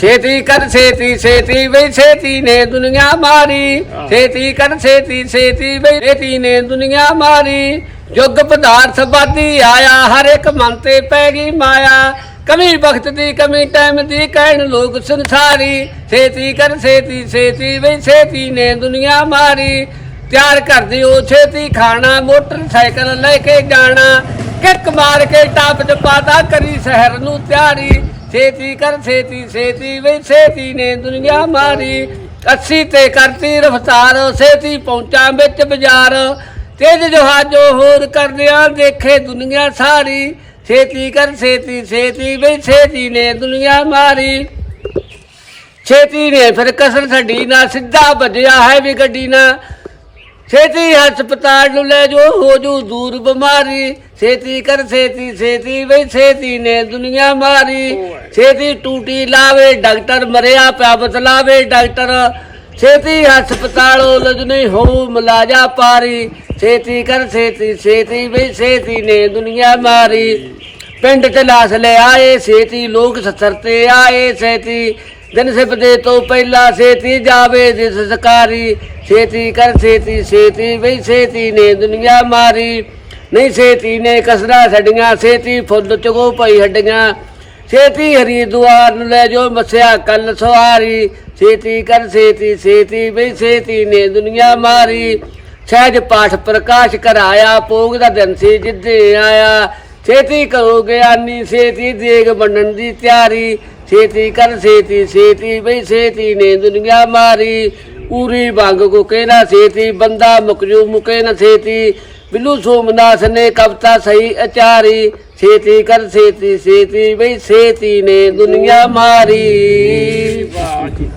ਛੇਤੀ ਕਰ ਛੇਤੀ ਛੇਤੀ ਬਈ ਛੇਤੀ ਨੇ ਦੁਨੀਆ ਮਾਰੀ। ਛੇਤੀ ਕਰ ਛੇਤੀ ਛੇਤੀ ਬਈ ਛੇਤੀ ਨੇ ਦੁਨੀਆ ਮਾਰੀ। ਜੁਗ ਪਦਾਰਥ ਬਾਦੀ ਆਇਆ ਹਰ ਇੱਕ ਮਨ ਤੇ ਪੈ ਗਈ ਮਾਇਆ। ਕਮੀ ਵਕਤ ਦੀ ਕਮੀ ਟਾਈਮ ਦੀ ਕਹਿਣ ਲੋਕ ਸੰਸਾਰੀ। ਛੇਤੀ ਕਰ ਛੇਤੀ ਛੇਤੀ ਬਈ ਛੇਤੀ ਨੇ ਦੁਨੀਆ ਮਾਰੀ। ਤਿਆਰ ਕਰ ਦਿਓ ਛੇਤੀ ਖਾਣਾ ਮੋਟਰਸਾਈਕਲ ਲੈ ਕੇ ਜਾਣਾ। ਕਿੱਕ ਮਾਰ ਕੇ ਟਾਪ ਚ ਪਾਤਾ ਕਰੀ ਸ਼ਹਿਰ ਨੂੰ ਤਿਆਰੀ। ਛੇਤੀ ਕਰ, ਛੇਤੀ ਛੇਤੀ ਵੇ, ਛੇਤੀ ਨੇ ਦੁਨੀਆ ਮਾਰੀ। ਅੱਸੀ ਤੇ ਕਰਤੀ ਰਫਤਾਰ, ਛੇਤੀ ਪਹੁੰਚਾਂ ਵਿੱਚ ਬਾਜ਼ਾਰ। ਤੇਜ ਜਹਾਜੋ ਹੋਰ ਕਰਦਿਆਂ ਦੇਖੇ ਦੁਨੀਆ ਸਾਰੀ। ਛੇਤੀ ਕਰ, ਛੇਤੀ ਛੇਤੀ ਵੇ, ਛੇਤੀ ਨੇ ਦੁਨੀਆ ਮਾਰੀ। ਛੇਤੀ ਨੇ ਫਿਰ ਕਸਰ ਛੱਡੀ ਨਾ, ਸਿੱਧਾ ਭੱਜਿਆ ਹੈ ਵੀ ਗੱਡੀ ਨਾ। ਛੇਤੀ ਹਸਪਤਾਲ ਨੂੰ ਲੈ ਜੋ ਹੋ ਜੂ ਦੂਰ ਬਿਮਾਰੀ। ਛੇਤੀ ਕਰ ਛੇਤੀ ਛੇਤੀ ਵੇ ਛੇਤੀ ਨੇ ਦੁਨੀਆ ਮਾਰੀ। ਛੇਤੀ ਟੂਟੀ ਲਾਵੇ ਡਾਕਟਰ ਮਰਿਆ ਪਿਆ ਬਤਲਾਵੇ ਡਾਕਟਰ। ਛੇਤੀ ਹਸਪਤਾਲੋਂ ਲਜਨੇ ਹੋ ਮਲਾਜਾ ਪਾਰੀ। ਛੇਤੀ ਕਰ ਛੇਤੀ ਛੇਤੀ ਵੇ ਛੇਤੀ ਨੇ ਦੁਨੀਆ ਮਾਰੀ। ਪਿੰਡ ਚ ਲਾਸ ਲੈ ਆਏ ਛੇਤੀ ਲੋਕ ਸੱਤਰ ਤੇ ਆਏ ਛੇਤੀ ਦਿਨ ਸਿਪਦੇ ਤੋਂ ਪਹਿਲਾਂ ਛੇਤੀ ਜਾਵੇ ਜਿਸ ਸਕਾਰੀ ਛੇਤੀ ਕਰ ਛੇਤੀ ਛੇਤੀ ਬਈ ਛੇਤੀ ਨੇ ਦੁਨੀਆ ਮਾਰੀ। ਨਹੀਂ ਛੇਤੀ ਨੇ ਕਸਰਾ ਛੱਡੀਆਂ ਛੇਤੀ ਫੁੱਲ ਚਗੋ ਪਈ ਹੱਡੀਆਂ। ਛੇਤੀ ਹਰੀਦੁਆਰ ਨੂੰ ਲੈ ਜੋ ਮਸਿਆ ਕੱਲ ਸਵਾਰੀ। ਛੇਤੀ ਕਰ ਛੇਤੀ ਛੇਤੀ ਬਈ ਛੇਤੀ ਨੇ ਦੁਨੀਆ ਮਾਰੀ। ਸਹਿਜ ਪਾਠ ਪ੍ਰਕਾਸ਼ ਕਰਾਇਆ ਪੋਗ ਦਾ ਦਿਨ ਸੀ ਜਿੱਦੇ ਆਇਆ। ਛੇਤੀ ਕਰੋ ਗਿਆਨੀ, ਛੇਤੀ ਦੇਗ ਬਣਨ ਦੀ ਤਿਆਰੀ। ਛੇਤੀ ਕਰ, ਛੇਤੀ ਛੇਤੀ ਬਈ, ਛੇਤੀ ਨੇ ਦੁਨੀਆ ਮਾਰੀ। ਪੂਰੀ ਭੰਗ ਕੋ ਕਹਿਣਾ ਛੇਤੀ, ਬੰਦਾ ਮੁਕਜੂ ਮੁਕੇ ਨਾ ਛੇਤੀ। ਬਿੱਲੂ ਸੋਮਨਾਥ ਨੇ ਕਵਤਾ ਸਹੀ ਅਚਾਰੀ ਛੇਤੀ ਕਰ, ਛੇਤੀ ਛੇਤੀ ਬਈ, ਛੇਤੀ ਨੇ ਦੁਨੀਆ ਮਾਰੀ। ਵਾਹ ਕੀ